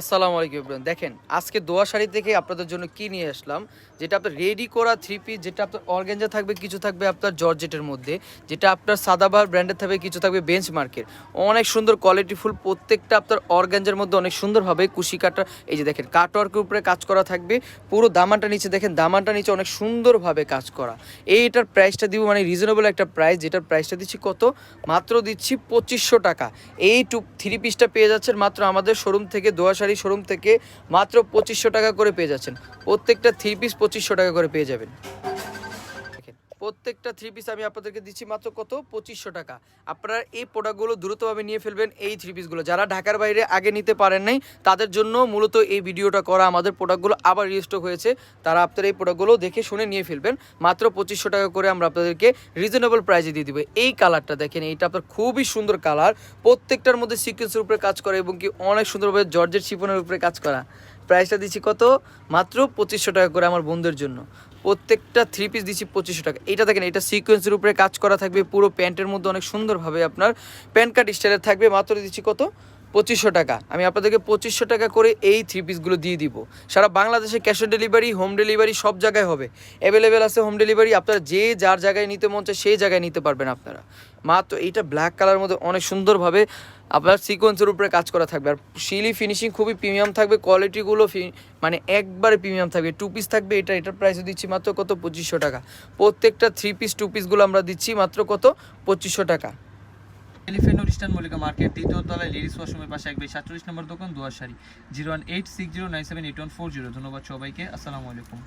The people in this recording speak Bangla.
আসসালামু আলাইকুম ইব্রাহিম দেখেন, আজকে দোয়া শাড়ি থেকে আপনাদের জন্য কি নিয়ে আসলাম, যেটা আপনার রেডি করা থ্রি পিস যেটা আপনার অর্গেঞ্জা থাকবে, কিছু থাকবে আপনার জর্জেটের মধ্যে, যেটা আপনার সাদাবার ব্র্যান্ডের থাকবে, কিছু থাকবে বেঞ্চ মার্কের অনেক সুন্দর কোয়ালিটি ফুল প্রত্যেকটা আপনার অর্গেঞ্জার মধ্যে অনেক সুন্দরভাবে কুশি কাটা এই যে দেখেন কাটওয়ার্কের উপরে কাজ করা থাকবে, পুরো দামানটা নিচে দেখেন, দামানটা নিচে অনেক সুন্দরভাবে কাজ করা। এইটার প্রাইসটা দিব মানে রিজনেবল একটা প্রাইস যেটার প্রাইসটা দিচ্ছি কত? মাত্র দিচ্ছি পঁচিশশো টাকা। এই টু থ্রি পিসটা পেয়ে যাচ্ছেন মাত্র আমাদের শোরুম থেকে দোয়া শাড়ি শোরুম থেকে মাত্র পঁচিশশো টাকা করে পেয়ে যাচ্ছেন। প্রত্যেকটা থ্রি পিস পঁচিশশো টাকা করে পেয়ে যাবেন। প্রত্যেকটা থ্রি পিস আমি আপনাদেরকে দিচ্ছি মাত্র কত? পঁচিশশো টাকা। আপনারা এই প্রোডাক্টগুলো দ্রুতভাবে নিয়ে ফেলবেন এই থ্রি পিসগুলো যারা ঢাকার বাইরে আগে নিতে পারেন নাই, তাদের জন্য মূলত এই ভিডিওটা করা আমাদের প্রোডাক্টগুলো আবার রিস্টক হয়েছে। তারা আপনারা এই প্রোডাক্টগুলো দেখে শুনে নিয়ে ফেলবেন। মাত্র পঁচিশশো টাকা করে আমরা আপনাদেরকে রিজনেবল প্রাইসে দিয়ে দিব। এই কালারটা দেখেন, এইটা আপনার খুবই সুন্দর কালার প্রত্যেকটার মধ্যে সিকোয়েন্সের উপরে কাজ করে এবং কি অনেক সুন্দরভাবে জর্জের শিপনের উপরে কাজ করা। প্রাইসটা দিচ্ছি কত? মাত্র পঁচিশশো টাকা করে আমার বন্ধুদের জন্য। প্রত্যেকটা থ্রি পিস দিচ্ছি পঁচিশশো টাকা। এটা দেখেন এটা সিকোয়েন্সের উপরে কাজ করা থাকবে, পুরো প্যান্টের মধ্যে অনেক সুন্দরভাবে আপনার প্যান্ট কাট স্টাইলের থাকবে। মাত্র দিচ্ছি কত? পঁচিশশো টাকা। আমি আপনাদেরকে পঁচিশশো টাকা করে এই থ্রি পিসগুলো দিয়ে দিব। সারা বাংলাদেশে cash on delivery home delivery সব জায়গায় হবে। অ্যাভেলেবেল আছে হোম ডেলিভারি আপনারা যে যার জায়গায় নিতে মন চায় সেই জায়গায় নিতে পারবেন আপনারা। মাত্র এইটা ব্ল্যাক কালার মধ্যে অনেক সুন্দরভাবে আপনার সিকোয়েন্সের উপরে কাজ করা থাকবে। আর শিলি ফিনিশিং খুবই প্রিমিয়াম থাকবে কোয়ালিটিগুলো ফি মানে একবারে প্রিমিয়াম থাকবে। টু পিস থাকবে, এটা, এটার প্রাইস দিচ্ছি মাত্র কত? পঁচিশশো টাকা। প্রত্যেকটা থ্রি পিস টু পিসগুলো আমরা দিচ্ছি মাত্র কত? পঁচিশশো টাকা। এলিফেন্ট ইস্টার্ন মল্লিকা মার্কেট দ্বিতীয় তলায় লেডিস ওয়াশরুমের পাশে একবে সাতচল্লিশ নম্বর দোকান, দুয়ার সারি, zero one eight six zero nine seven eight one four zero. ধন্যবাদ সবাইকে, আসসালামু আলাইকুম।